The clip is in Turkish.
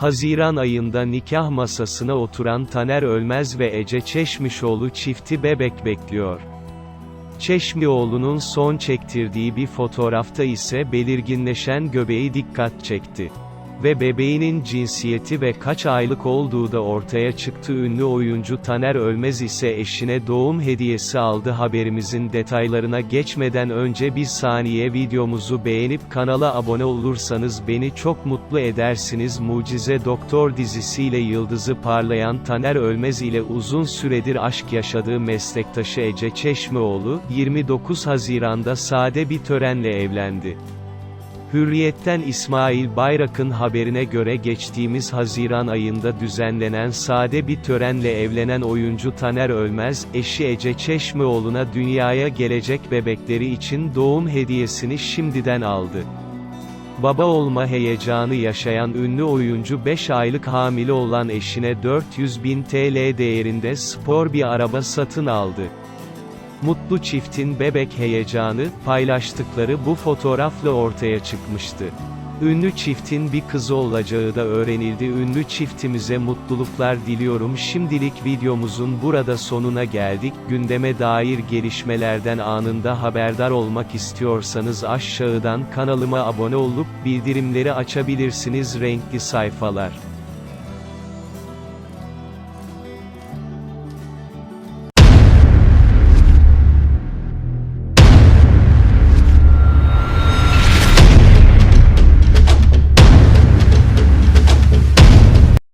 Haziran ayında nikah masasına oturan Taner Ölmez ve Ece Çeşmişoğlu çifti bebek bekliyor. Çeşmioğlu'nun son çektirdiği bir fotoğrafta ise belirginleşen göbeği dikkat çekti. Ve bebeğinin cinsiyeti ve kaç aylık olduğu da ortaya çıktı. Ünlü oyuncu Taner Ölmez ise eşine doğum hediyesi aldı. Haberimizin detaylarına geçmeden önce bir saniye videomuzu beğenip kanala abone olursanız beni çok mutlu edersiniz. Mucize Doktor dizisiyle yıldızı parlayan Taner Ölmez ile uzun süredir aşk yaşadığı meslektaşı Ece Çeşmeoğlu, 29 Haziran'da sade bir törenle evlendi. Hürriyet'ten İsmail Bayrak'ın haberine göre geçtiğimiz Haziran ayında düzenlenen sade bir törenle evlenen oyuncu Taner Ölmez, eşi Ece Çeşmeoğlu'na dünyaya gelecek bebekleri için doğum hediyesini şimdiden aldı. Baba olma heyecanı yaşayan ünlü oyuncu 5 aylık hamile olan eşine 400 bin TL değerinde spor bir araba satın aldı. Mutlu çiftin bebek heyecanı, paylaştıkları bu fotoğrafla ortaya çıkmıştı. Ünlü çiftin bir kızı olacağı da öğrenildi. Ünlü çiftimize mutluluklar diliyorum. Şimdilik videomuzun burada sonuna geldik. Gündeme dair gelişmelerden anında haberdar olmak istiyorsanız aşağıdan kanalıma abone olup bildirimleri açabilirsiniz. Renkli sayfalar